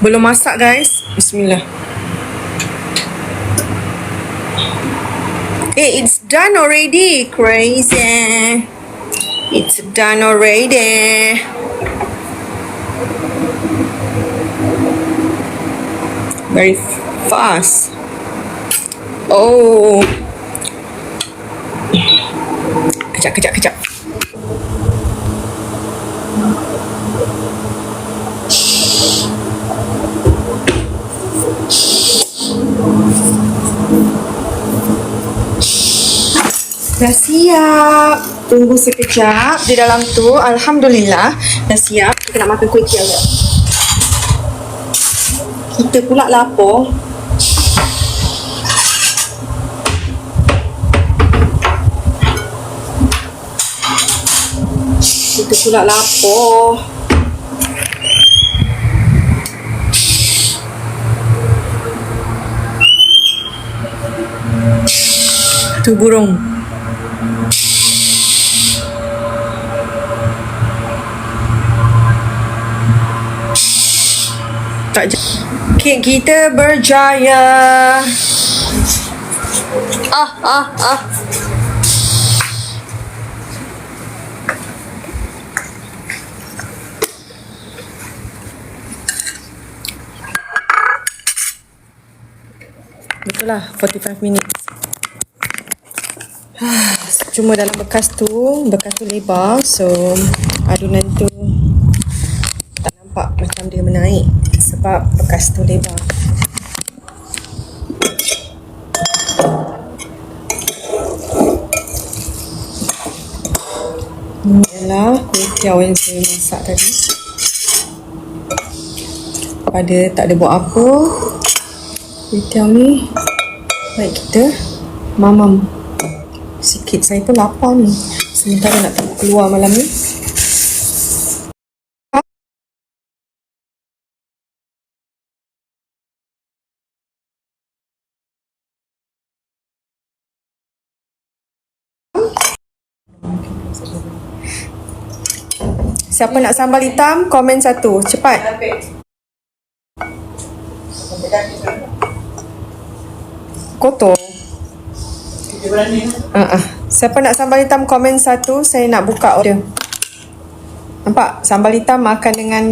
Belum masak guys. Bismillah. Eh, it's done already. Crazy. It's done already. Very fast. Oh. Kejap, kejap, kejap. Dah siap. Tunggu sekejap di dalam tu. Alhamdulillah. Dah siap. Kita nak makan kuih tiaw. Kita pula lapar. Kita pula lapar. Tu burung. Tak Kek kita berjaya. Ah, ah, ah. Betul lah, 45 minit. Cuma dalam bekas tu, bekas tu lebar. So, adunan tu nampak macam dia menaik. Sebab bekas tu lebar. Ini adalah kuih yang saya masak tadi. Pada tak ada buat apa, kuih ni baik kita mamam sikit saya pun lapar ni sementara nak keluar malam ni Siapa nak sambal hitam, komen satu. Cepat. Kotor. Uh -uh. Siapa nak sambal hitam komen satu Saya nak buka order Nampak? Sambal hitam makan dengan